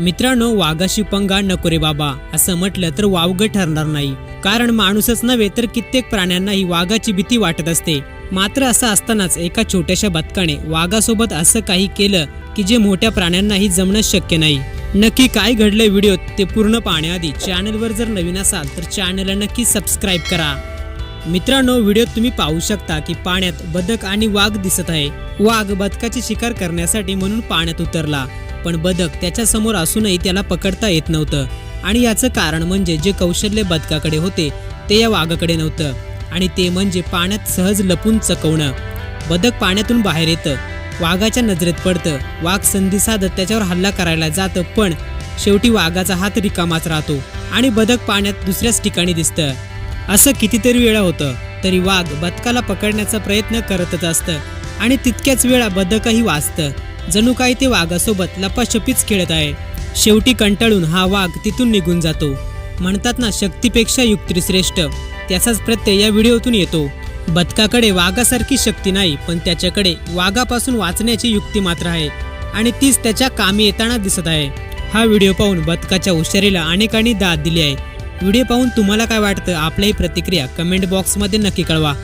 मित्रांनो वाघाशी पंगा नको रे बाबा. असं म्हटलं तर वावगं ठरणार नाही. कारण माणूसच नव्हे तर कित्येक प्राण्यांनाही वाघाची भीती वाटत असते. मात्र असं असतानाच एका छोट्याशा बदकाने वाघासोबत असं काही केलं की जे मोठ्या प्राण्यांनाही जमणं शक्य नाही. नक्की काय घडलंय व्हिडिओत ते पूर्ण पाहण्याआधी चॅनलवर जर नवीन असाल तर चॅनलला नक्की सबस्क्राईब करा. मित्रांनो व्हिडिओत तुम्ही पाहू शकता की पाण्यात बदक आणि वाघ दिसत आहे. वाघ बदकाची शिकार करण्यासाठी म्हणून पाण्यात उतरला. पण बदक त्याच्यासमोर असूनही त्याला पकडता येत नव्हतं. आणि याचं कारण म्हणजे जे कौशल्य बदकाकडे होते ते या वाघाकडे नव्हतं. आणि ते म्हणजे पाण्यात सहज लपून चकवणं. बदक पाण्यातून बाहेर येतं. वाघाच्या नजरेत पडतं. वाघ संधी साधत त्याच्यावर हल्ला करायला जातं पण शेवटी वाघाचा हात रिकामाच राहतो. आणि बदक पाण्यात दुसऱ्याच ठिकाणी दिसतं. असं कितीतरी वेळा होतं तरी वाघ बदकाला पकडण्याचा प्रयत्न करतच असतं. आणि तितक्याच वेळा बदकही वाचतं. जणू काही ते वाघासोबत लपाछपीच खेळत आहे. शेवटी कंटाळून हा वाघ तिथून निघून जातो. म्हणतात ना शक्तीपेक्षा युक्ती श्रेष्ठ. त्याचाच प्रत्यय या व्हिडिओतून येतो. बदकाकडे वाघासारखी शक्ती नाही पण त्याच्याकडे वाघापासून वाचण्याची युक्ती मात्र आहे. आणि तीच त्याच्या कामी येताना दिसत आहे. हा व्हिडिओ पाहून बदकाच्या हुशारीला अनेकांनी दाद दिली आहे. व्हिडिओ पाहून तुम्हाला काय वाटतं? आपल्याही प्रतिक्रिया कमेंट बॉक्समध्ये नक्की कळवा.